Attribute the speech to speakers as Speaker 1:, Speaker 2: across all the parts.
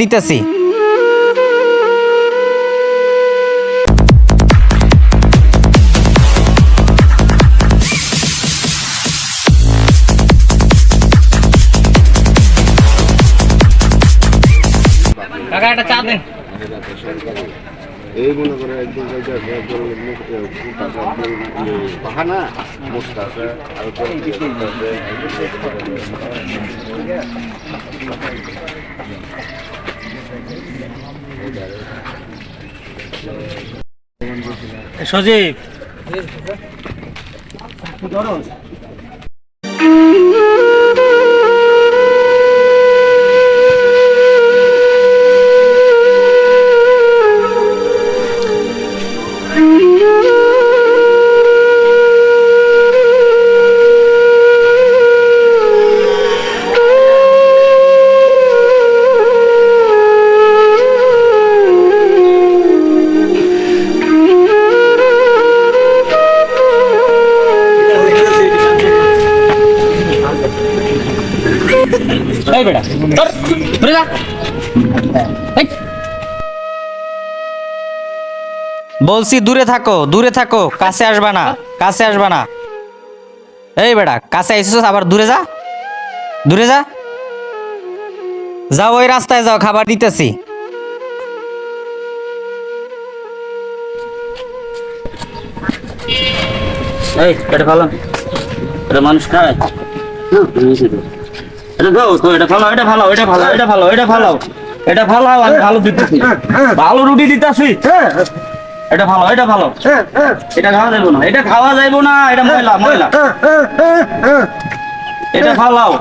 Speaker 1: দিতেছি। কাকা একটা চা দেন।
Speaker 2: এই মনে করে বাহানা আছে আর একজন আছে।
Speaker 1: সজীব। এই বেটা ধর, যা। বলছি দূরে থাকো দূরে থাকো কাছে আসবা না কাছে আসবা না। এই বেটা কাছে আইসিস আবার দূরে যা। দূরে যা। যাও ওই রাস্তায় যাও খাবার দিতেছি।
Speaker 3: এই এটা ভালো? এটা মানুষ খায়? এটা দাও তো এটা ভালো এটা ভালো এটা ভালো এটা ভালো এটা ভালো এটা ভালো আমি ভালো দিতেছি। ভালো রুটি দিতেছি। এটা ভালো এটা ভালো এটা খাওয়া যাইবো না এটা খাওয়া যাইবো না এটা ময়লা ময়লা। এটা ফালাও।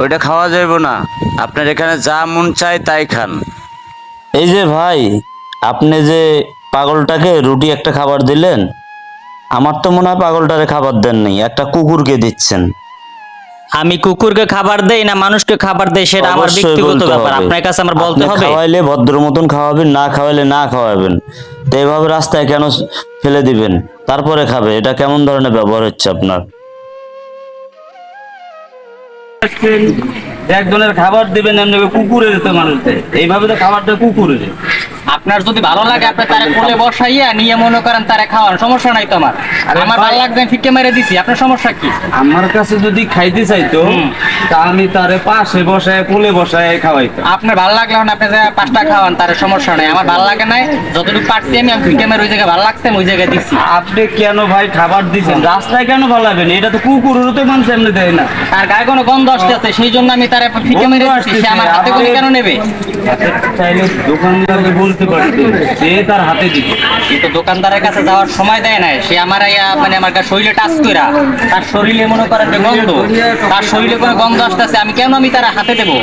Speaker 3: ওইটা খাওয়া যাইব না। আপনার এখানে যা মন চায় তাই খান। এই যে ভাই আপনি যে পাগলটাকে রুটি একটা খাবার দিলেন আমার তো মনে হয় পাগলটারে খাবার দেন নাই একটা কুকুরকে দিচ্ছেন।
Speaker 1: আমি কুকুরকে খাবার দেই না মানুষকে খাবার দেই সেটা আমার ব্যক্তিগত ব্যাপার। আপনার কাছে আমার বলতে হবে?
Speaker 3: খাওয়াইলে ভদ্র মতন খাওয়াবেন না খাওয়াইলে না খাওয়াবেন। তো এভাবে রাস্তায় কেন ফেলে দিবেন? তারপরে খাবে। এটা কেমন ধরনের ব্যবহার হচ্ছে আপনার? একজনের খাবার দিবেন এমনি কুকুরের তো মানুষদের এইভাবে তো খাবারটা কুকুরের।
Speaker 1: আপনার যদি ভালো লাগে আপনি তারে কোলে বসাইয়া নিয়ে মনে করেন তারে খাওয়ান সমস্যা নাই তো আমার।
Speaker 3: আরে
Speaker 1: আমার ভালো আমি ফিকে মেরে দিছি আপনার সমস্যা কি?
Speaker 3: আমার কাছে যদি খাইতে চাইতো তা আমি তারে পাশে বসায় কোলে বসায় খাওয়াইতাম।
Speaker 1: আপনার ভালো লাগলে এখন আপনি যে পাঁচটা খাওয়ান তার সমস্যা নাই। আমার ভালো লাগে নাই যতটুকু পারছি আমি আমি ফিকে মেরে ওই জায়গায় ভালো লাগছে ওই জায়গায় দিচ্ছি
Speaker 3: আপনি কেন ভাই খাবার দিচ্ছেন রাস্তায় কেন ভালাবেন? এটা তো কুকুরেরও তো মানুষ এমনি দেয় না।
Speaker 1: তার গায়ে কোনো গন্ধ আসতেছে সেই জন্য আমি তারে ফিকে মেরে সে আমার হাতে করে কেন নেবে?
Speaker 3: চাইলে দোকানদারকে বলতে পারতেন সে তার হাতে দিত
Speaker 1: কিন্তু দোকানদারের কাছে যাওয়ার সময় দেয় নাই। সে আমার মানে আমার গা- শরীরে টাচ কইরা তার শরীরে মনে করেন যে গন্ধ তার শরীরে কোনো গন্ধ আসতেছে আমি কেন আমি তার হাতে দেবো?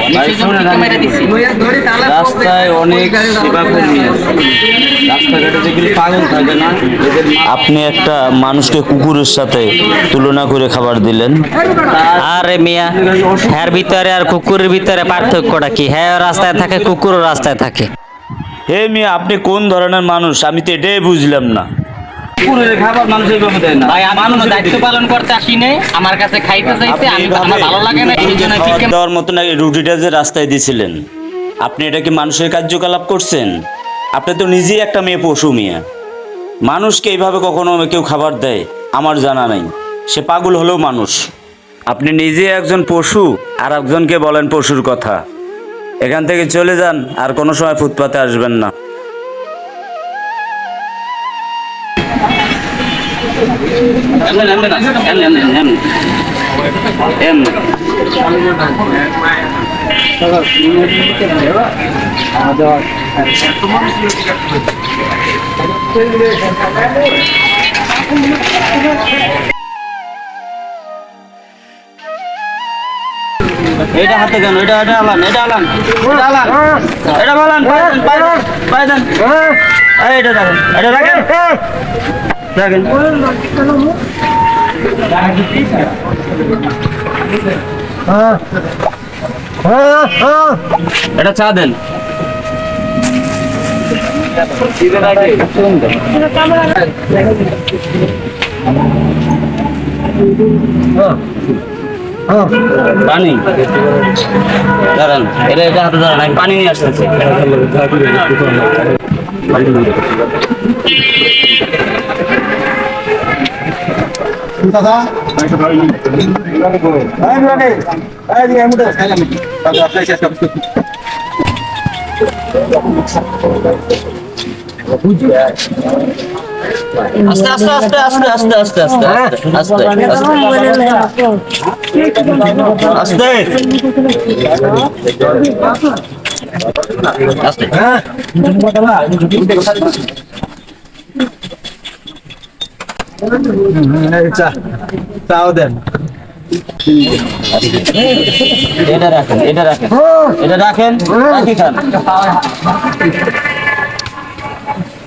Speaker 3: রাস্তায় অনেক সেবা কর্মী রাস্তাঘাটে যেগুলি পাগল থাকে না। আপনি একটা মানুষকে কুকুরের সাথে তুলনা করে খাবার দিলেন।
Speaker 1: আরে মিয়া হ্যার ভিতরে আর কুকুরের ভিতরে পার্থক্যটা কি? হ্যাঁ রাস্তায় থাকে কুকুরও রাস্তায় থাকে।
Speaker 3: হে মিয়া আপনি কোন ধরনের মানুষ? আমি তো এটাই বুঝলাম না। খাবার মানুষ দেয় না।
Speaker 1: ভাই আমি দায়িত্ব পালন করতে আমার কাছে খাইতে চাইছে আমি আমার ভালো লাগে না সেই জন্য
Speaker 3: খাবার দেওয়ার মতন এই রুটিটা যে রাস্তায় দিছিলেন আপনি এটা কি মানুষের কার্যকলাপ করছেন? আপনি তো নিজেই একটা মেয়ে পশু মিয়া। মানুষকে এইভাবে কখনো কেউ খাবার দেয় আমার জানা নাই। সে পাগল হলেও মানুষ। আপনি নিজে একজন পশু আর একজনকে বলেন পশুর কথা। এখান থেকে চলে যান আর কোনো সময় ফুটপাতে আসবেন না। এটা হাতে কেন এটা এটা আলান এটা আলান এটা আলান। এটা পায়দেন এটা দেখেন, এটা রাখেন রাখেন এটা চা দেন। পানি। দাঁড়ান এটা এটা হাতে দাঁড়ান আমি পানি নিয়ে আসতেছি। আস্তে আস্তে আস্তে আস্তে আস্তে আস্তে আস্তে আস্তে আস্তে
Speaker 4: দেন
Speaker 3: এটা রাখেন এটা রাখেন এটা রাখেন রাখি খান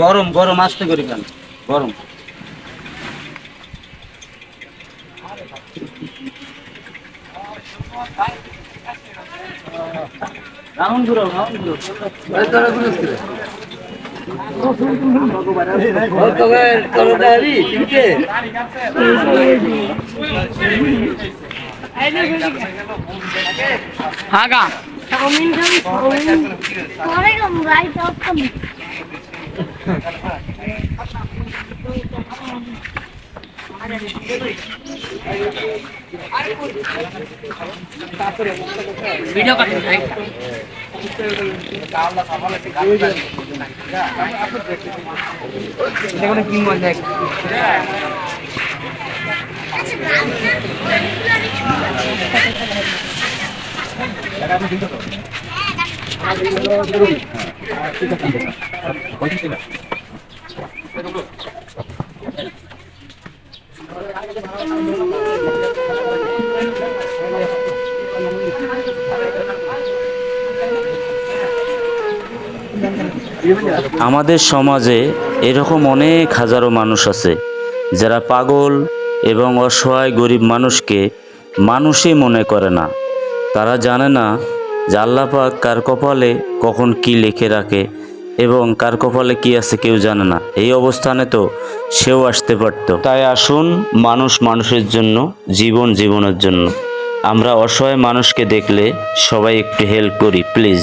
Speaker 3: গরম গরম আস্তে করি কেন? গরম। রাউন্ড ঘুরো রাউন্ড ঘুরো।
Speaker 5: চাউমিন খাবি চাউমিন পরে খাব রাইস ভিডিও কি
Speaker 3: আমাদের সমাজে এরকম অনেক হাজারো মানুষ আছে, যারা পাগল এবং অসহায় গরিব মানুষকে মানুষই মনে করে না। তারা জানে না যে আল্লাপাক কার কপালে কখন কি লেখে রাখে এবং কার কপালে কি আছে কেউ জানে না। এই অবস্থানে তো সেও আসতে পারত। তাই আসুন মানুষ মানুষের জন্য, জীবন জীবনের জন্য। আমরা অসহায় মানুষকে দেখলে সবাই একটু হেল্প করি প্লিজ